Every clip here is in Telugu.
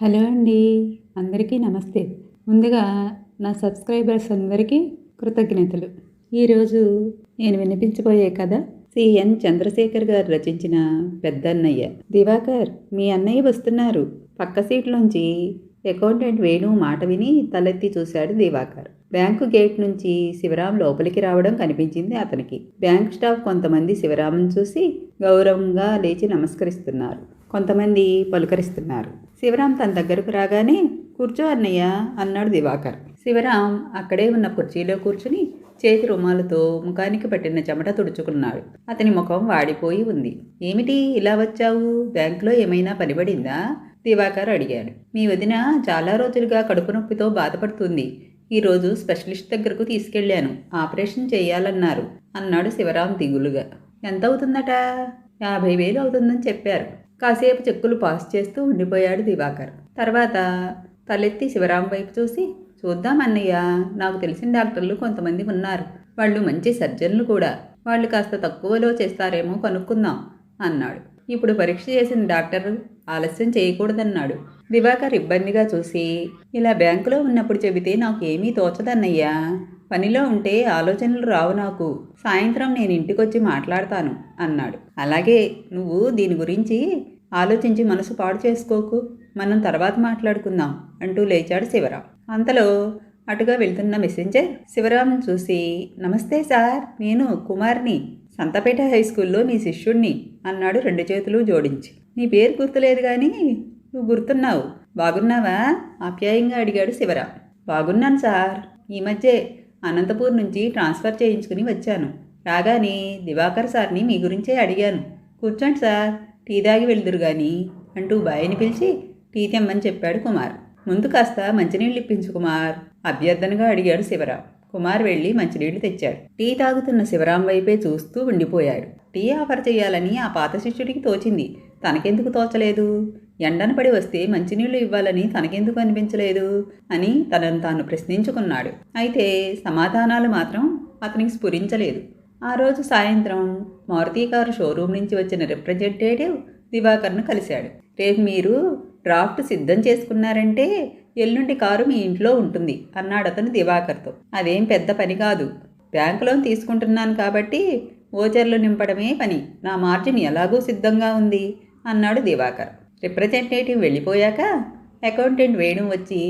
హలో అండి అందరికీ నమస్తే. ముందుగా నా సబ్స్క్రైబర్స్ అందరికీ కృతజ్ఞతలు. ఈరోజు నేను వినిపించబోయే కథ సిఎన్ చంద్రశేఖర్ గారు రచించిన పెద్దన్నయ్య. దివాకర్ మీ అన్నయ్య వస్తున్నారు. పక్క సీట్లోంచి అకౌంటెంట్ వేణు మాట విని తలెత్తి చూశాడు దివాకర్. బ్యాంకు గేట్ నుంచి శివరాం లోపలికి రావడం కనిపించింది అతనికి. బ్యాంక్ స్టాఫ్ కొంతమంది శివరాంను చూసి గౌరవంగా లేచి నమస్కరిస్తున్నారు. కొంతమంది పలుకరిస్తున్నారు. శివరాం తన దగ్గరకు రాగానే కూర్చో అన్నయ్య అన్నాడు దివాకర్. శివరాం అక్కడే ఉన్న కుర్చీలో కూర్చుని చేతి రుమాలతో ముఖానికి పట్టిన చెమట తుడుచుకున్నాడు. అతని ముఖం వాడిపోయి ఉంది. ఏమిటి ఇలా వచ్చావు? బ్యాంకులో ఏమైనా పనిపడిందా దివాకర్ అడిగాడు. మీ వదిన చాలా రోజులుగా కడుపు నొప్పితో బాధపడుతుంది. ఈరోజు స్పెషలిస్ట్ దగ్గరకు తీసుకెళ్ళాను ఆపరేషన్ చేయాలన్నారు అన్నాడు శివరాం దిగులుగా. ఎంత అవుతుందట? యాభై వేలు అవుతుందని చెప్పారు. కాసేపు చెక్కులు పాస్ చేస్తూ ఉండిపోయాడు దివాకర్. తర్వాత తలెత్తి శివరాం వైపు చూసి చూద్దాం అన్నయ్య నాకు తెలిసిన డాక్టర్లు కొంతమంది ఉన్నారు. వాళ్ళు మంచి సర్జన్లు కూడా. వాళ్ళు కాస్త తక్కువలో చేస్తారేమో కనుక్కుందాం అన్నాడు. ఇప్పుడు పరీక్ష చేసిన డాక్టర్ ఆలస్యం చేయకూడదన్నాడు. దివాకర్ ఇబ్బందిగా చూసి ఇలా బ్యాంకులో ఉన్నప్పుడు చెబితే నాకు ఏమీ తోచదన్నయ్యా. పనిలో ఉంటే ఆలోచనలు రావు నాకు. సాయంత్రం నేను ఇంటికొచ్చి మాట్లాడతాను అన్నాడు. అలాగే నువ్వు దీని గురించి ఆలోచించి మనసు పాడు చేసుకోకు. మనం తర్వాత మాట్లాడుకుందాం అంటూ లేచాడు శివరాం అంతలో అటుగా వెళ్తున్న మెసెంజర్ శివరాంను చూసి నమస్తే సార్ నేను కుమార్ని సంతపేట హై స్కూల్లో మీ శిష్యుణ్ణి అన్నాడు రెండు చేతులు జోడించి. నీ పేరు గుర్తులేదు కానీ నువ్వు గుర్తున్నావు. బాగున్నావా? ఆప్యాయంగా అడిగాడు శివరాం బాగున్నాను సార్. ఈ మధ్య అనంతపూర్ నుంచి ట్రాన్స్ఫర్ చేయించుకుని వచ్చాను. రాగానే దివాకర్ సార్ని మీ గురించే అడిగాను. కూర్చోండి సార్. టీ తాగి వెళ్దురు గాని అంటూ బాయిని పిలిచి టీ తెమ్మని చెప్పాడు కుమార్. ముందు కాస్త మంచినీళ్ళు ఇప్పించు కుమార్ అభ్యర్థనగా అడిగాడు శివరాం కుమార్ వెళ్ళి మంచినీళ్ళు తెచ్చాడు. టీ తాగుతున్న శివరాం వైపే చూస్తూ ఉండిపోయాడు. టీ ఆఫర్ చేయాలని ఆ పాత శిష్యుడికి తోచింది. తనకెందుకు తోచలేదు? ఎండన పడి వస్తే మంచినీళ్ళు ఇవ్వాలని తనకెందుకు అనిపించలేదు? అని తనను తాను ప్రశ్నించుకున్నాడు. అయితే సమాధానాలు మాత్రం అతనికి స్ఫురించలేదు. ఆ రోజు సాయంత్రం మారుతి కారు షోరూం నుంచి వచ్చిన రిప్రజెంటేటివ్ దివాకర్ను కలిశాడు. రేపు మీరు డ్రాఫ్ట్ సిద్ధం చేసుకున్నారంటే ఎల్లుండి కారు మీ ఇంట్లో ఉంటుంది అన్నాడు అతను దివాకర్తో. అదేం పెద్ద పని కాదు. బ్యాంకు లోన్ తీసుకుంటున్నాను కాబట్టి ఓచర్లు నింపడమే పని. నా మార్జిన్ ఎలాగూ సిద్ధంగా ఉంది అన్నాడు దివాకర్. రిప్రజెంటేటివ్ వెళ్ళిపోయాక అకౌంటెంట్ వేణు వచ్చి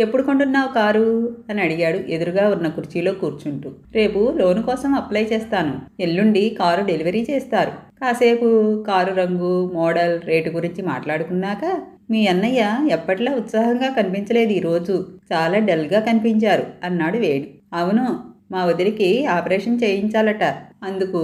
ఎప్పుడు కొంటున్నావు కారు? అని అడిగాడు ఎదురుగా ఉన్న కుర్చీలో కూర్చుంటూ. రేపు లోను కోసం అప్లై చేస్తాను. ఎల్లుండి కారు డెలివరీ చేస్తారు. కాసేపు కారు రంగు మోడల్ రేటు గురించి మాట్లాడుకున్నాక మీ అన్నయ్య ఎప్పట్లా ఉత్సాహంగా కనిపించలేదు ఈరోజు. చాలా డల్గా కనిపించారు అన్నాడు వేణు. అవును మా వదిలికి ఆపరేషన్ చేయించాలట. అందుకు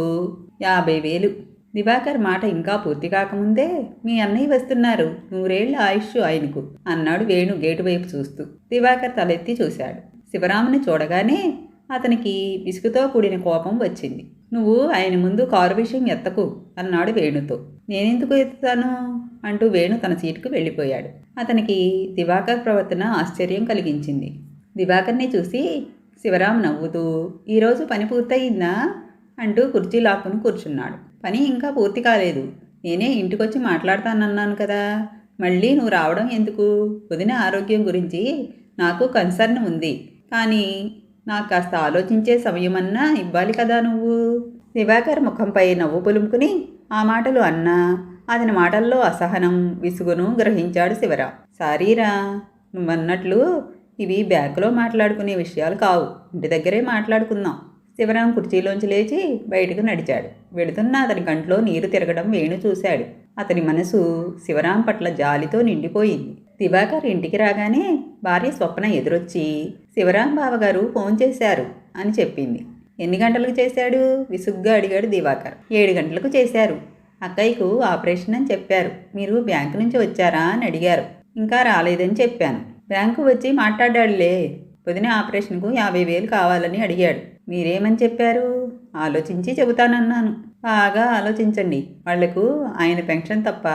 యాభై వేలు. దివాకర్ మాట ఇంకా పూర్తి కాకముందే మీ అన్నయ్య వస్తున్నారు నూరేళ్ళ ఆయుష్ ఆయనకు అన్నాడు వేణు గేటు వైపు చూస్తూ. దివాకర్ తలెత్తి చూశాడు. శివరాముని చూడగానే అతనికి విసుగుతో కూడిన కోపం వచ్చింది. నువ్వు ఆయన ముందు కారు విషయం ఎత్తకు అన్నాడు వేణుతో. నేనెందుకు ఎత్తుతాను? అంటూ వేణు తన సీటుకు వెళ్ళిపోయాడు. అతనికి దివాకర్ ప్రవర్తన ఆశ్చర్యం కలిగించింది. దివాకర్ని చూసి శివరాం నవ్వుతూ ఈరోజు పని పూర్తయిందా? అంటూ కుర్చీ లాక్కుని కూర్చున్నాడు. పని ఇంకా పూర్తి కాలేదు. నేనే ఇంటికొచ్చి మాట్లాడతానన్నాను కదా. మళ్ళీ నువ్వు రావడం ఎందుకు? వదిన ఆరోగ్యం గురించి నాకు కన్సర్న్ ఉంది. కానీ నాకు కాస్త ఆలోచించే సమయమన్నా ఇవ్వాలి కదా నువ్వు. దివాకర్ ముఖంపై నవ్వు పులుముకుని ఆ మాటలు అన్నా. అతని మాటల్లో అసహనం విసుగును గ్రహించాడు శివరా. సారీరా నువ్వన్నట్లు ఇవి బ్యాంకులో మాట్లాడుకునే విషయాలు కావు. ఇంటి దగ్గరే మాట్లాడుకుందాం. శివరాం కుర్చీలోంచి లేచి బయటకు నడిచాడు. వెడుతున్న అతని కంట్లో నీరు తిరగడం వేణు చూశాడు. అతని మనసు శివరాం పట్ల జాలితో నిండిపోయింది. దివాకర్ ఇంటికి రాగానే భార్య స్వప్న ఎదురొచ్చి శివరాం బావగారు ఫోన్ చేశారు అని చెప్పింది. ఎన్ని గంటలకు చేశాడు? విసుగ్గా అడిగాడు దివాకర్. ఏడు గంటలకు చేశారు. అక్కయ్యకు ఆపరేషన్ అని చెప్పారు. మీరు బ్యాంకు నుంచి వచ్చారా? అని అడిగారు. ఇంకా రాలేదని చెప్పాను. బ్యాంకు వచ్చి మాట్లాడాడులే. పొదిన ఆపరేషన్కు యాభై వేలు కావాలని అడిగాడు. మీరేమని చెప్పారు? ఆలోచించి చెబుతానన్నాను. బాగా ఆలోచించండి. వాళ్ళకు ఆయన పెన్షన్ తప్ప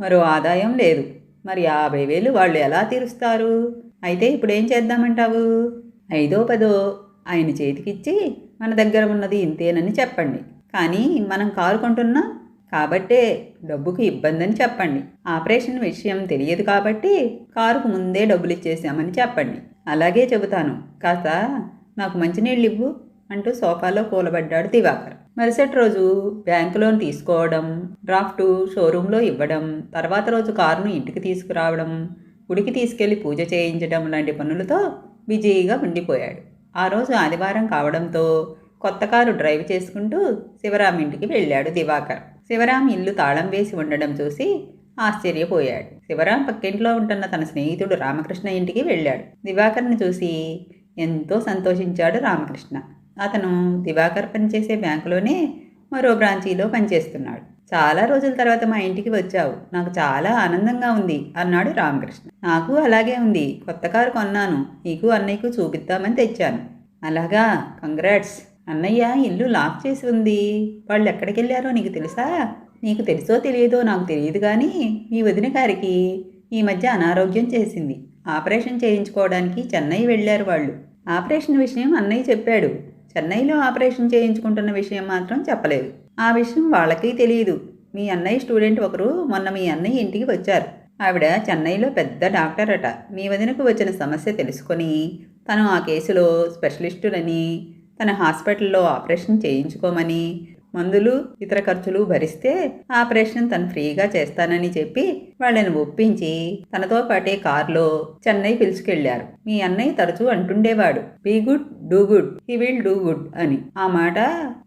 మరో ఆదాయం లేదు. మరి యాభై వేలు వాళ్ళు ఎలా తీరుస్తారు? అయితే ఇప్పుడు ఏం చేద్దామంటావు? ఐదో పదో ఆయన చేతికిచ్చి మన దగ్గర ఉన్నది ఇంతేనని చెప్పండి. కానీ మనం కారు కొంటున్నాం కాబట్టే డబ్బుకు ఇబ్బంది అని చెప్పండి. ఆపరేషన్ విషయం తెలియదు కాబట్టి కారుకు ముందే డబ్బులు ఇచ్చేసామని చెప్పండి. అలాగే చెబుతాను. కాస్త నాకు మంచినీళ్ళు ఇవ్వు అంటూ సోఫాలో కూలబడ్డాడు దివాకర్. మరుసటి రోజు బ్యాంకు లోన్ తీసుకోవడం డ్రాఫ్ట్ షోరూంలో ఇవ్వడం తర్వాత రోజు కారును ఇంటికి తీసుకురావడం గుడికి తీసుకెళ్ళి పూజ చేయించడం లాంటి పనులతో బిజీగా ఉండిపోయాడు. ఆ రోజు ఆదివారం కావడంతో కొత్త కారు డ్రైవ్ చేసుకుంటూ శివరాం ఇంటికి వెళ్ళాడు దివాకర్. శివరాం ఇల్లు తాళం వేసి ఉండడం చూసి ఆశ్చర్యపోయాడు. శివరాం పక్కింట్లో ఉంటున్న తన స్నేహితుడు రామకృష్ణ ఇంటికి వెళ్ళాడు. దివాకర్ని చూసి ఎంతో సంతోషించాడు రామకృష్ణ. అతను దివాకర్ పనిచేసే బ్యాంకులోనే మరో బ్రాంచీలో పనిచేస్తున్నాడు. చాలా రోజుల తర్వాత మా ఇంటికి వచ్చావు. నాకు చాలా ఆనందంగా ఉంది అన్నాడు రామకృష్ణ. నాకు అలాగే ఉంది. కొత్త కారు కొన్నాను. నీకు అన్నయ్యకు చూపిద్దామని తెచ్చాను. అలాగా? కంగ్రాట్స్. అన్నయ్య ఇల్లు లాక్ చేసి ఉంది. వాళ్ళు ఎక్కడికి వెళ్ళారో నీకు తెలుసా? నీకు తెలుసో తెలియదో నాకు తెలియదు కానీ మీ వదిన గారికి ఈ మధ్య అనారోగ్యం చేసింది. ఆపరేషన్ చేయించుకోవడానికి చెన్నై వెళ్ళారు వాళ్ళు. ఆపరేషన్ విషయం అన్నయ్య చెప్పాడు. చెన్నైలో ఆపరేషన్ చేయించుకుంటున్న విషయం మాత్రం చెప్పలేదు. ఆ విషయం వాళ్ళకి తెలియదు మీ అన్నయ్య స్టూడెంట్ ఒకరు మొన్న మీ అన్నయ్య ఇంటికి వచ్చారు. ఆవిడ చెన్నైలో పెద్ద డాక్టర్ అట. మీ వదినకు వచ్చిన సమస్య తెలుసుకొని తను ఆ కేసులో స్పెషలిస్టులని తన హాస్పిటల్లో ఆపరేషన్ చేయించుకోమని మందులు ఇతర ఖర్చులు భరిస్తే ఆపరేషన్ తను ఫ్రీగా చేస్తానని చెప్పి వాళ్ళని ఒప్పించి తనతో పాటే కారులో చెన్నై పిలుచుకెళ్ళారు మీ అన్నయ్య తరచూ అంటుండేవాడు be good do good he will do good అని. ఆ మాట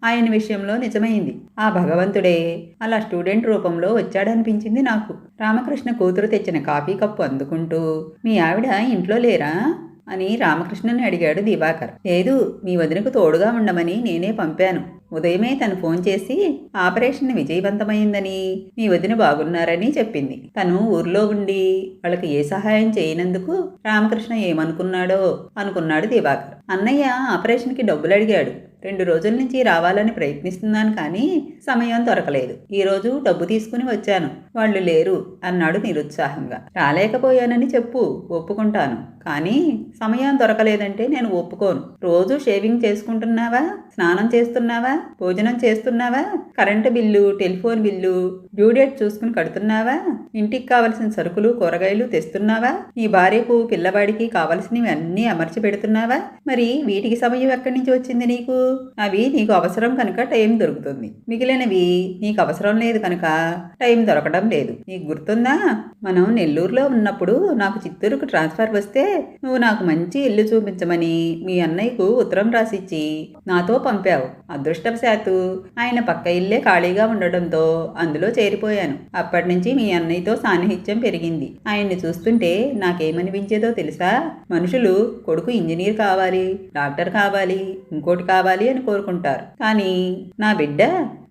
ఆయన విషయంలో నిజమైంది. ఆ భగవంతుడే అలా స్టూడెంట్ రూపంలో వచ్చాడనిపించింది నాకు. రామకృష్ణ కూతురు తెచ్చిన కాఫీ కప్పు అందుకుంటూ మీ ఆవిడ ఇంట్లో లేరా? అని రామకృష్ణని అడిగాడు దివాకర్. లేదు మీ వదినకు తోడుగా ఉండమని నేనే పంపాను. ఉదయమే తను ఫోన్ చేసి ఆపరేషన్ విజయవంతమైందని మీ వదిన బాగున్నారని చెప్పింది. తను ఊర్లో ఉండి వాళ్ళకి ఏ సహాయం చేయనందుకు రామకృష్ణ ఏమనుకున్నాడో అనుకున్నాడు దివాకర్. అన్నయ్య ఆపరేషన్కి డబ్బులు అడిగాడు. రెండు రోజుల నుంచి రావాలని ప్రయత్నిస్తున్నాను కానీ సమయం దొరకలేదు. ఈరోజు డబ్బు తీసుకుని వచ్చాను. వాళ్ళు లేరు అన్నాడు నిరుత్సాహంగా. రాలేకపోయానని చెప్పు ఒప్పుకుంటాను. కానీ సమయం దొరకలేదంటే నేను ఒప్పుకోను. రోజు షేవింగ్ చేసుకుంటున్నావా? స్నానం చేస్తున్నావా? భోజనం చేస్తున్నావా? Current bill telephone bill due date చూసుకుని కడుతున్నావా? ఇంటికి కావలసిన సరుకులు కూరగాయలు తెస్తున్నావా? నీ భార్యకు పిల్లవాడికి కావలసినవి అన్నీ అమర్చి పెడుతున్నావా? మరి వీటికి సమయం ఎక్కడి నుంచి వచ్చింది నీకు? అవి నీకు అవసరం కనుక టైం దొరుకుతుంది. మిగిలినవి నీకు అవసరం లేదు కనుక టైం దొరకడం లేదు. నీకు గుర్తుందా? మనం నెల్లూరులో ఉన్నప్పుడు నాకు చిత్తూరుకు ట్రాన్స్ఫర్ వస్తే నువ్వు నాకు మంచి ఇల్లు చూపించమని మీ అన్నయ్యకు ఉత్తరం రాసిచ్చి నాతో పంపావు. అదృష్టవశాత్తు ఆయన పక్క ఇల్లే ఖాళీగా ఉండడంతో అందులో చేరిపోయాను. అప్పటి నుంచి మీ అన్నయ్యతో సాన్నిహిత్యం పెరిగింది. ఆయన్ని చూస్తుంటే నాకేమనిపించేదో తెలుసా? మనుషులు కొడుకు ఇంజనీర్ కావాలి డాక్టర్ కావాలి ఇంకోటి కావాలి అని కోరుకుంటారు. కానీ నా బిడ్డ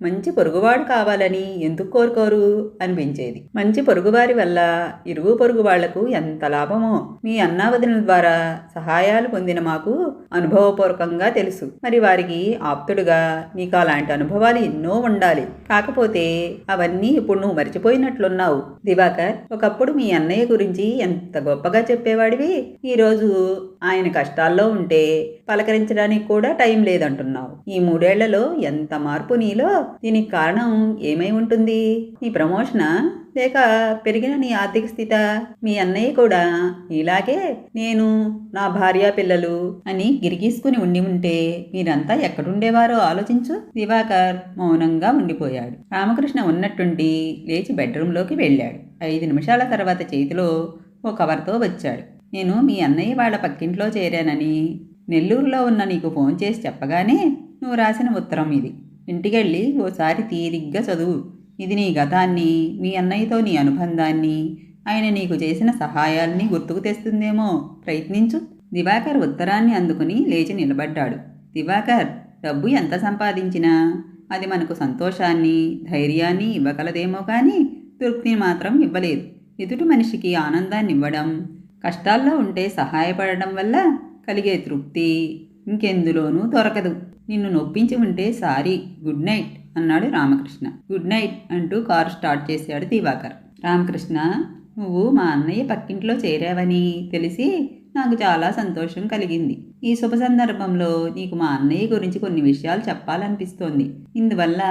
మంచి పొరుగువాడు కావాలని ఎందుకు కోరుకోరు? అనిపించేది. మంచి పొరుగువారి వల్ల ఇరుగు పొరుగు వాళ్ళకు ఎంత లాభమో. మీ అన్న వదినల ద్వారా సహాయాలు పొందిన మాకు అనుభవపూర్వకంగా తెలుసు. మరి వారికి ఆప్తుడుగా నీకు అలాంటి అనుభవాలు ఎన్నో ఉండాలి. కాకపోతే అవన్నీ ఇప్పుడు నువ్వు మర్చిపోయినట్లున్నావు. దివాకర్ ఒకప్పుడు మీ అన్నయ్య గురించి ఎంత గొప్పగా చెప్పేవాడివి? ఈరోజు ఆయన కష్టాల్లో ఉంటే పలకరించడానికి కూడా టైం లేదంటున్నావు. ఈ మూడేళ్ళలో ఎంత మార్పు నీలో? దీనికి కారణం ఏమై ఉంటుంది? నీ ప్రమోషనా? లేక పెరిగిన నీ ఆర్థిక స్థిత మీ అన్నయ్య కూడా ఇలాగే నేను నా భార్య పిల్లలు అని గిరిగీసుకుని ఉండి ఉంటే మీరంతా ఎక్కడుండేవారో ఆలోచించు. దివాకర్ మౌనంగా ఉండిపోయాడు. రామకృష్ణ ఉన్నట్టుండి లేచి బెడ్రూంలోకి వెళ్ళాడు. ఐదు నిమిషాల తర్వాత చేతిలో ఓ కవర్తో వచ్చాడు. నేను మీ అన్నయ్య వాళ్ళ పక్కింట్లో చేరానని నెల్లూరులో ఉన్న నీకు ఫోన్ చేసి చెప్పగానే నువ్వు రాసిన ఉత్తరం ఇది. ఇంటికెళ్ళి ఓసారి తీరిగ్గా చదువు. ఇది నీ గతాన్ని మీ అన్నయ్యతో నీ అనుబంధాన్ని ఆయన నీకు చేసిన సహాయాల్ని గుర్తుకు తెస్తుందేమో. ప్రయత్నించు. దివాకర్ ఉత్తరాన్ని అందుకుని లేచి నిలబడ్డాడు. దివాకర్ డబ్బు ఎంత సంపాదించినా అది మనకు సంతోషాన్ని ధైర్యాన్ని ఇవ్వగలదేమో కానీ తృప్తిని మాత్రం ఇవ్వలేదు. ఎదుటి మనిషికి ఆనందాన్ని ఇవ్వడం కష్టాల్లో ఉంటే సహాయపడడం వల్ల కలిగే తృప్తి ఇంకెందులోనూ దొరకదు. నిన్ను నొప్పించి ఉంటే సారీ గుడ్ నైట్. అన్నాడు రామకృష్ణ. గుడ్ నైట్ అంటూ కారు స్టార్ట్ చేశాడు దివాకర్. రామకృష్ణ నువ్వు మా అన్నయ్య పక్కింట్లో చేరావని తెలిసి నాకు చాలా సంతోషం కలిగింది. ఈ శుభ సందర్భంలో నీకు మా అన్నయ్య గురించి కొన్ని విషయాలు చెప్పాలనిపిస్తోంది. ఇందువల్ల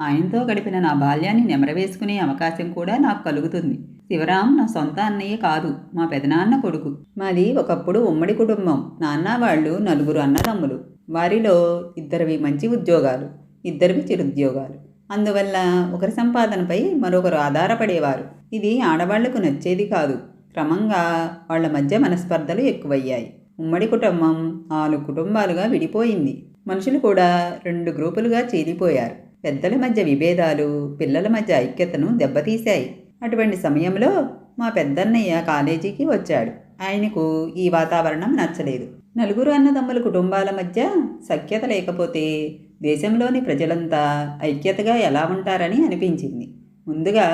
ఆయనతో గడిపిన నా బాల్యాన్ని నెమరవేసుకునే అవకాశం కూడా నాకు కలుగుతుంది. శివరాం నా సొంత అన్నయ్య కాదు మా పెదనాన్న కొడుకు. మాది ఒకప్పుడు ఉమ్మడి కుటుంబం. నాన్న వాళ్ళు నలుగురు అన్నదమ్ములు. వారిలో ఇద్దరివి మంచి ఉద్యోగాలు. ఇద్దరివి చిరుద్యోగాలు. అందువల్ల ఒకరి సంపాదనపై మరొకరు ఆధారపడేవారు. ఇది ఆడవాళ్ళకు నచ్చేది కాదు. క్రమంగా వాళ్ళ మధ్య మనస్పర్ధలు ఎక్కువయ్యాయి. ఉమ్మడి కుటుంబం నాలుగు కుటుంబాలుగా విడిపోయింది. మనుషులు కూడా రెండు గ్రూపులుగా చీలిపోయారు పెద్దల మధ్య విభేదాలు పిల్లల మధ్య ఐక్యతను దెబ్బతీశాయి. అటువంటి సమయంలో మా పెద్దన్నయ్య కాలేజీకి వచ్చాడు. ఆయనకు ఈ వాతావరణం నచ్చలేదు. నలుగురు అన్నదమ్ముల కుటుంబాల మధ్య సఖ్యత లేకపోతే దేశంలోని ప్రజలంతా ఐక్యతగా ఎలా ఉంటారని అనిపించింది. ముందుగా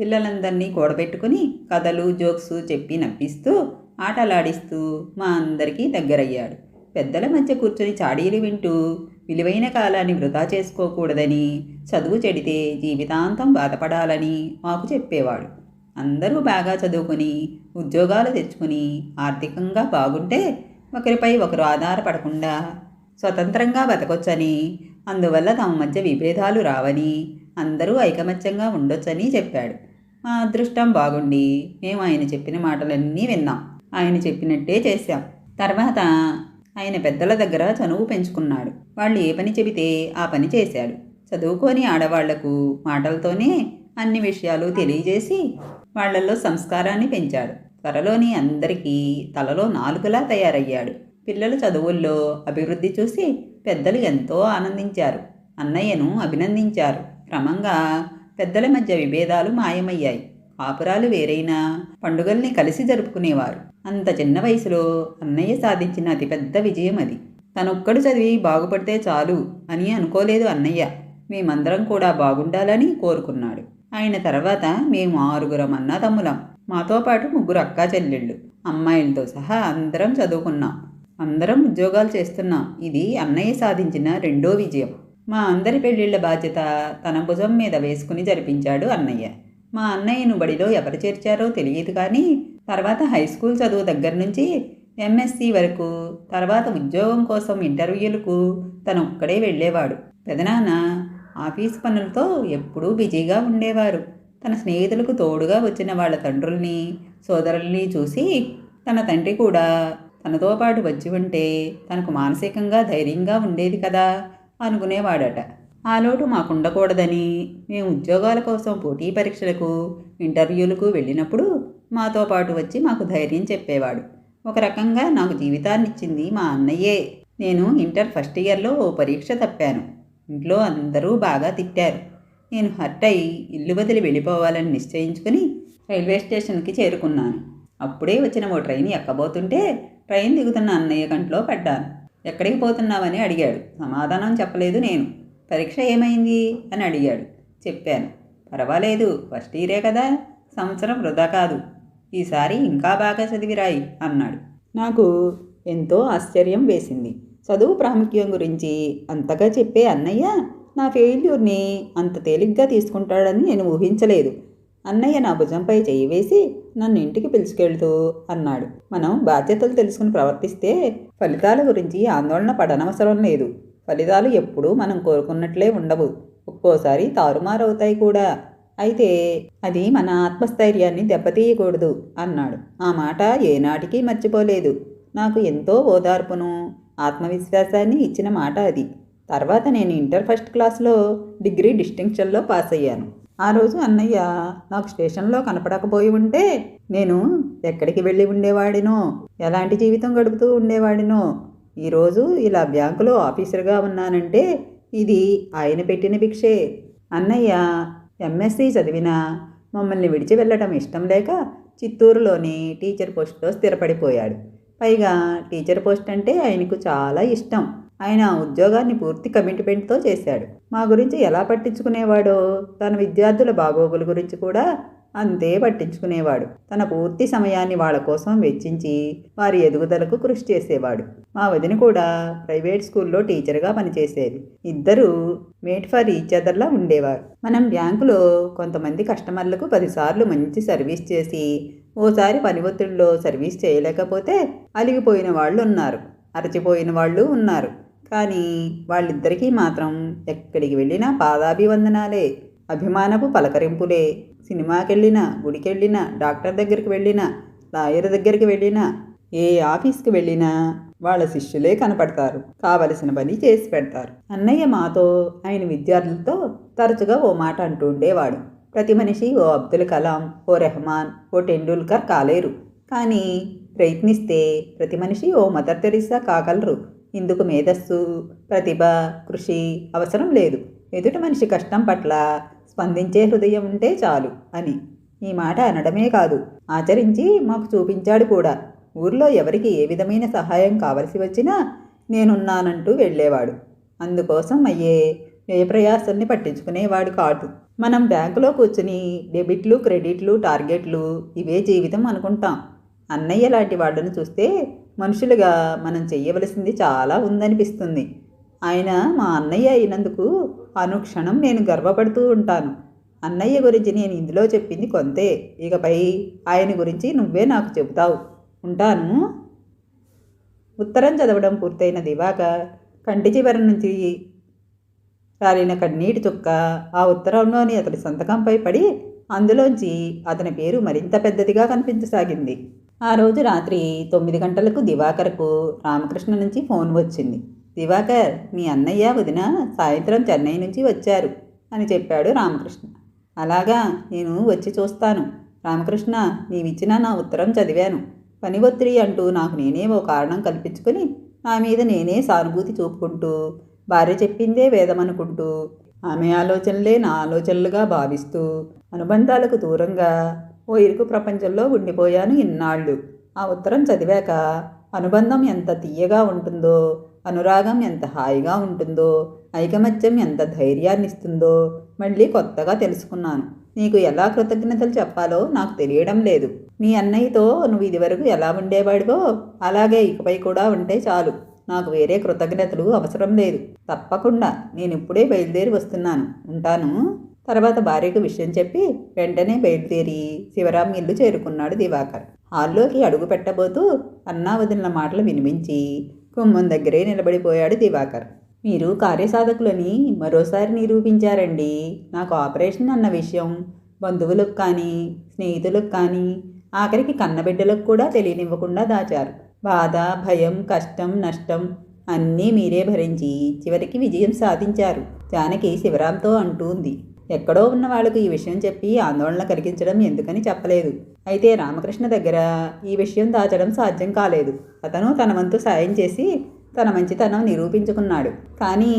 పిల్లలందరినీ కూడబెట్టుకుని కథలు జోక్స్ చెప్పి నవ్విస్తూ ఆటలాడిస్తూ మా అందరికీ దగ్గరయ్యాడు. పెద్దల మధ్య కూర్చొని చాడీలు వింటూ విలువైన కాలాన్ని వృధా చేసుకోకూడదని చదువు చెడితే జీవితాంతం బాధపడాలని మాకు చెప్పేవాడు. అందరూ బాగా చదువుకుని ఉద్యోగాలు తెచ్చుకుని ఆర్థికంగా బాగుంటే ఒకరిపై ఒకరు ఆధారపడకుండా స్వతంత్రంగా బతకొచ్చని అందువల్ల తమ మధ్య విభేదాలు రావని అందరూ ఐకమత్యంగా ఉండొచ్చని చెప్పాడు. మా అదృష్టం బాగుండి మేము ఆయన చెప్పిన మాటలన్నీ విన్నాం. ఆయన చెప్పినట్టే చేశాం. తర్వాత ఆయన పెద్దల దగ్గర చనువు పెంచుకున్నాడు. వాళ్ళు ఏ పని చెబితే ఆ పని చేశాడు. చదువుకొని ఆడవాళ్ళకు మాటలతోనే అన్ని విషయాలు తెలియజేసి వాళ్ళలో సంస్కారాన్ని పెంచాడు. త్వరలోని అందరికీ తలలో నాలుగులా తయారయ్యాడు. పిల్లలు చదువుల్లో అభివృద్ధి చూసి పెద్దలు ఎంతో ఆనందించారు. అన్నయ్యను అభినందించారు. క్రమంగా పెద్దల మధ్య విభేదాలు మాయమయ్యాయి. కాపురాలు వేరైనా పండుగల్ని కలిసి జరుపుకునేవారు. అంత చిన్న వయసులో అన్నయ్య సాధించిన అతిపెద్ద విజయం అది. తనొక్కడు చదివి బాగుపడితే చాలు అని అనుకోలేదు అన్నయ్య. మేమందరం కూడా బాగుండాలని కోరుకున్నాడు. ఆయన తర్వాత మేము ఆరుగురం అన్నదమ్ములం. మాతో పాటు ముగ్గురు అక్కా చెల్లెళ్ళు. అమ్మాయిలతో సహా అందరం చదువుకున్నాం. అందరం ఉద్యోగాలు చేస్తున్నాం. ఇది అన్నయ్య సాధించిన రెండో విజయం. మా అందరి పెళ్ళిళ్ళ బాధ్యత తన భుజం మీద వేసుకుని జరిపించాడు అన్నయ్య. మా అన్నయ్యను బడిలో ఎవరు చేర్చారో తెలియదు కానీ తర్వాత హై స్కూల్ చదువు దగ్గర నుంచి ఎంఎస్సి వరకు తర్వాత ఉద్యోగం కోసం ఇంటర్వ్యూలకు తను ఒక్కడే వెళ్ళేవాడు. పెదనాన్న ఆఫీస్ పనులతో ఎప్పుడూ బిజీగా ఉండేవారు. తన స్నేహితులకు తోడుగా వచ్చిన వాళ్ళ తండ్రుల్ని సోదరుల్ని చూసి తన తండ్రి కూడా తనతో పాటు వచ్చి ఉంటే తనకు మానసికంగా ధైర్యంగా ఉండేది కదా అనుకునేవాడట. ఆ లోటు మాకుండకూడదని మేము ఉద్యోగాల కోసం పోటీ పరీక్షలకు ఇంటర్వ్యూలకు వెళ్ళినప్పుడు మాతో పాటు వచ్చి మాకు ధైర్యం చెప్పేవాడు. ఒక రకంగా నాకు జీవితాన్ని ఇచ్చింది మా అన్నయ్యే. నేను ఇంటర్ ఫస్ట్ ఇయర్లో ఓ పరీక్ష తప్పాను. ఇంట్లో అందరూ బాగా తిట్టారు. నేను హర్ట్ అయి ఇల్లు వదిలి వెళ్ళిపోవాలని నిశ్చయించుకుని రైల్వే స్టేషన్కి చేరుకున్నాను. అప్పుడే వచ్చిన ఓ ట్రైన్ ఎక్కబోతుంటే ట్రైన్ దిగుతున్న అన్నయ్య కంట్లో పడ్డాను. ఎక్కడికి పోతున్నావని అడిగాడు. సమాధానం చెప్పలేదు నేను. పరీక్ష ఏమైంది? అని అడిగాడు. చెప్పాను. పర్వాలేదు. ఫస్ట్ ఇయరే కదా. సంవత్సరం వృధా కాదు. ఈసారి ఇంకా బాగా చదివిరాయి అన్నాడు. నాకు ఎంతో ఆశ్చర్యం వేసింది. చదువు ప్రాముఖ్యం గురించి అంతగా చెప్పే అన్నయ్య నా ఫెయిల్యూర్ని అంత తేలిగ్గా తీసుకుంటాడని నేను ఊహించలేదు. అన్నయ్య నా భుజంపై చేయి వేసి నన్ను ఇంటికి పిలుచుకెళ్తూ అన్నాడు. మనం బాధ్యతలు తెలుసుకుని ప్రవర్తిస్తే ఫలితాల గురించి ఆందోళన పడనవసరం లేదు. ఫలితాలు ఎప్పుడూ మనం కోరుకున్నట్లే ఉండవు. ఒక్కోసారి తారుమారవుతాయి కూడా. అయితే అది మన ఆత్మస్థైర్యాన్ని దెబ్బతీయకూడదు అన్నాడు. ఆ మాట ఏనాటికి మర్చిపోలేదు. నాకు ఎంతో ఓదార్పును ఆత్మవిశ్వాసాన్ని ఇచ్చిన మాట అది. తర్వాత నేను ఇంటర్ ఫస్ట్ క్లాస్లో డిగ్రీ డిస్టింక్షన్లో పాస్ అయ్యాను ఆ రోజు అన్నయ్య నాకు స్టేషన్లో కనపడకపోయి ఉంటే నేను ఎక్కడికి వెళ్ళి ఉండేవాడినో ఎలాంటి జీవితం గడుపుతూ ఉండేవాడినో ఈరోజు ఇలా బ్యాంకులో ఆఫీసర్గా ఉన్నానంటే ఇది ఆయన పెట్టిన భిక్షే. అన్నయ్య ఎంఎస్సి చదివిన మమ్మల్ని విడిచి వెళ్ళటం ఇష్టం లేక చిత్తూరులోని టీచర్ పోస్ట్లో స్థిరపడిపోయాడు. పైగా టీచర్ పోస్ట్ అంటే ఆయనకు చాలా ఇష్టం. ఆయన ఆ ఉద్యోగాన్ని పూర్తి కమిట్మెంట్తో చేశాడు. మా గురించి ఎలా పట్టించుకునేవాడో తన విద్యార్థుల బాగోగుల గురించి కూడా అంతే పట్టించుకునేవాడు. తన పూర్తి సమయాన్ని వాళ్ళ కోసం వెచ్చించి వారి ఎదుగుదలకు కృషి చేసేవాడు. మా వదిన కూడా ప్రైవేట్ స్కూల్లో టీచర్గా పనిచేసేది. ఇద్దరూ మేట్ ఫర్ ఈచ్ అదర్లా ఉండేవారు. మనం బ్యాంకులో కొంతమంది కస్టమర్లకు పదిసార్లు మంచి సర్వీస్ చేసి ఓసారి పని ఒత్తిడిలో సర్వీస్ చేయలేకపోతే అలిగిపోయిన వాళ్ళు ఉన్నారు అరచిపోయిన వాళ్ళు ఉన్నారు. కానీ వాళ్ళిద్దరికీ మాత్రం ఎక్కడికి వెళ్ళినా పాదాభివందనాలే అభిమానపు పలకరింపులే. సినిమాకెళ్ళినా గుడికెళ్ళినా డాక్టర్ దగ్గరికి వెళ్ళినా లాయర్ దగ్గరికి వెళ్ళినా ఏ ఆఫీస్కి వెళ్ళినా వాళ్ళ శిష్యులే కనపడతారు కావలసిన పని చేసి పెడతారు. అన్నయ్య మాతో ఆయన విద్యార్థులతో తరచుగా ఓ మాట అంటూ ఉండేవాడు. ప్రతి మనిషి ఓ అబ్దుల్ కలాం ఓ రెహమాన్ ఓ టెండూల్కర్ కాలేరు. కానీ ప్రయత్నిస్తే ప్రతి మనిషి ఓ మదర్ తెరిసా కాగలరు. ఇందుకు మేధస్సు ప్రతిభ కృషి అవసరం లేదు. ఎదుటి మనిషి కష్టం పట్ల స్పందించే హృదయం ఉంటే చాలు అని. ఈ మాట అనడమే కాదు ఆచరించి మాకు చూపించాడు కూడా. ఊర్లో ఎవరికి ఏ విధమైన సహాయం కావలసి వచ్చినా నేనున్నానంటూ వెళ్ళేవాడు. అందుకోసం అయ్యే వ్యయప్రయాసాన్ని పట్టించుకునేవాడు కాదు. మనం బ్యాంకులో కూర్చుని డెబిట్లు క్రెడిట్లు టార్గెట్లు ఇవే జీవితం అనుకుంటాం. అన్నయ్య లాంటి వాళ్ళను చూస్తే మనుషులుగా మనం చేయవలసింది చాలా ఉందనిపిస్తుంది. ఆయన మా అన్నయ్య అయినందుకు అనుక్షణం నేను గర్వపడుతూ ఉంటాను. అన్నయ్య గురించి నేను ఇందులో చెప్పింది కొంతే. ఇకపై ఆయన గురించి నువ్వే నాకు చెబుతావు. ఉంటాను. ఉత్తరం చదవడం పూర్తయిన దివాకర్ కంటి చివరి నుంచి రాలిన కన్నీటి చుక్క ఆ ఉత్తరంలోని అతడి సంతకంపై పడి అందులోంచి అతని పేరు మరింత పెద్దదిగా కనిపించసాగింది. ఆ రోజు రాత్రి తొమ్మిది గంటలకు దివాకర్కు రామకృష్ణ నుంచి ఫోన్ వచ్చింది. దివాకర్ మీ అన్నయ్య వదిన సాయంత్రం చెన్నై నుంచి వచ్చారు అని చెప్పాడు రామకృష్ణ. అలాగా నేను వచ్చి చూస్తాను. రామకృష్ణ నీవిచ్చిన నా ఉత్తరం చదివాను. పని ఒత్తిడి అంటూ నాకు నేనే ఓ కారణం కల్పించుకొని నా మీద నేనే సానుభూతి చూపుకుంటూ భార్య చెప్పిందే వేదమనుకుంటూ ఆమె ఆలోచనలే నా ఆలోచనలుగా భావిస్తూ అనుబంధాలకు దూరంగా ఓ ఇరుకు ప్రపంచంలో ఉండిపోయాను ఇన్నాళ్ళు. ఆ ఉత్తరం చదివాక అనుబంధం ఎంత తీయగా ఉంటుందో అనురాగం ఎంత హాయిగా ఉంటుందో ఐకమత్యం ఎంత ధైర్యాన్నిస్తుందో మళ్ళీ కొత్తగా తెలుసుకున్నాను. నీకు ఎలా కృతజ్ఞతలు చెప్పాలో నాకు తెలియడం లేదు. మీ అన్నయ్యతో నువ్వు ఇదివరకు ఎలా ఉండేవాడివో అలాగే ఇకపై కూడా ఉంటే చాలు. నాకు వేరే కృతజ్ఞతలు అవసరం లేదు. తప్పకుండా నేను ఇప్పుడే బయలుదేరి వస్తున్నాను. ఉంటాను? తర్వాత భార్యకు విషయం చెప్పి వెంటనే బయలుదేరి శివరాం ఇల్లు చేరుకున్నాడు దివాకర్. హాల్లోకి అడుగు పెట్టబోతూ అన్నా వదిలిన మాటలు వినిపించి కుమ్మం దగ్గరే నిలబడిపోయాడు దివాకర్. మీరు కార్యసాధకులని మరోసారి నిరూపించారండి. నాకు ఆపరేషన్ అన్న విషయం బంధువులకు కానీ స్నేహితులకు కానీ ఆఖరికి కన్నబిడ్డలకు కూడా తెలియనివ్వకుండా దాచారు. బాధ భయం కష్టం నష్టం అన్నీ మీరే భరించి చివరికి విజయం సాధించారు. జానకి శివరాంతో అంటూంది ఎక్కడో ఉన్న వాళ్ళకు ఈ విషయం చెప్పి ఆందోళన కలిగించడం ఎందుకని చెప్పలేదు. అయితే రామకృష్ణ దగ్గర ఈ విషయం దాచడం సాధ్యం కాలేదు. అతను తన వంతు సాయం చేసి తన మంచితనం నిరూపించుకున్నాడు. కానీ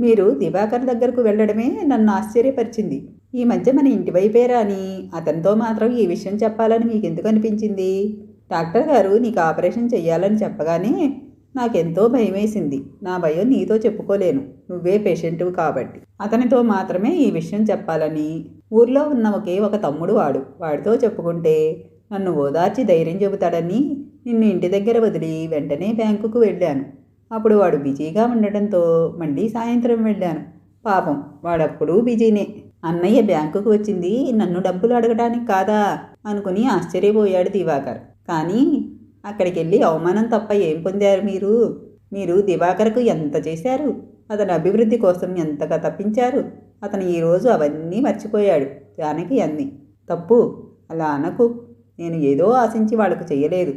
మీరు దివాకర్ దగ్గరకు వెళ్ళడమే నన్ను ఆశ్చర్యపరిచింది. ఈ మధ్య మన ఇంటి వైపేరా అని అతనితో మాత్రం ఈ విషయం చెప్పాలని మీకు ఎందుకు అనిపించింది? డాక్టర్ గారు నీకు ఆపరేషన్ చెయ్యాలని చెప్పగానే నాకెంతో భయమేసింది. నా భయం నీతో చెప్పుకోలేను. నువ్వే పేషెంట్వి కాబట్టి. అతనితో మాత్రమే ఈ విషయం చెప్పాలని. ఊర్లో ఉన్న ఒకే ఒక తమ్ముడు వాడు. వాడితో చెప్పుకుంటే నన్ను ఓదార్చి ధైర్యం చెబుతాడని నిన్ను ఇంటి దగ్గర వదిలి వెంటనే బ్యాంకుకు వెళ్ళాను. అప్పుడు వాడు బిజీగా ఉండడంతో మళ్ళీ సాయంత్రం వెళ్ళాను. పాపం వాడప్పుడు బిజీనే. అన్నయ్య బ్యాంకుకు వచ్చింది. నన్ను డబ్బులు అడగడానికి కాదా? అనుకుని ఆశ్చర్యపోయాడు దివాకర్. కానీ అక్కడికి వెళ్ళి అవమానం తప్ప ఏం పొందారు మీరు? మీరు దివాకర్కు ఎంత చేశారు? అతని అభివృద్ధి కోసం ఎంతగా తప్పించారు? అతను ఈరోజు అవన్నీ మర్చిపోయాడు. జానకి అంది. తప్పు. అలా అనకు. నేను ఏదో ఆశించి వాళ్ళకు చేయలేదు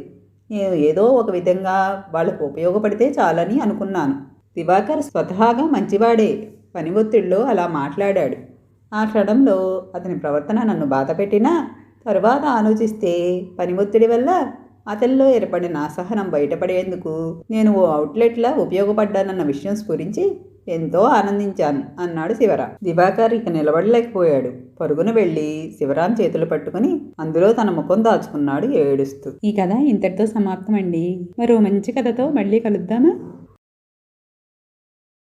నేను ఏదో ఒక విధంగా వాళ్ళకు ఉపయోగపడితే చాలని అనుకున్నాను. దివాకర్ స్వతహాగా మంచివాడే. పని ఒత్తిడిలో అలా మాట్లాడాడు. ఆ క్షణంలో అతని ప్రవర్తన నన్ను బాధపెట్టినా తరువాత ఆలోచిస్తే పని ఒత్తిడి వల్ల అతనిలో ఏర్పడిన అసహనం బయటపడేందుకు నేను ఓ అవుట్లెట్లా ఉపయోగపడ్డానన్న విషయం స్ఫురించి ఎంతో ఆనందించాను అన్నాడు శివరాం. దివాకర్ ఇక నిలబడలేకపోయాడు. పరుగున వెళ్ళి శివరాం చేతులు పట్టుకుని అందులో తన ముఖం దాచుకున్నాడు ఏడుస్తూ. ఈ కథ ఇంతటితో సమాప్తమండి. మరో మంచి కథతో మళ్ళీ కలుద్దామా?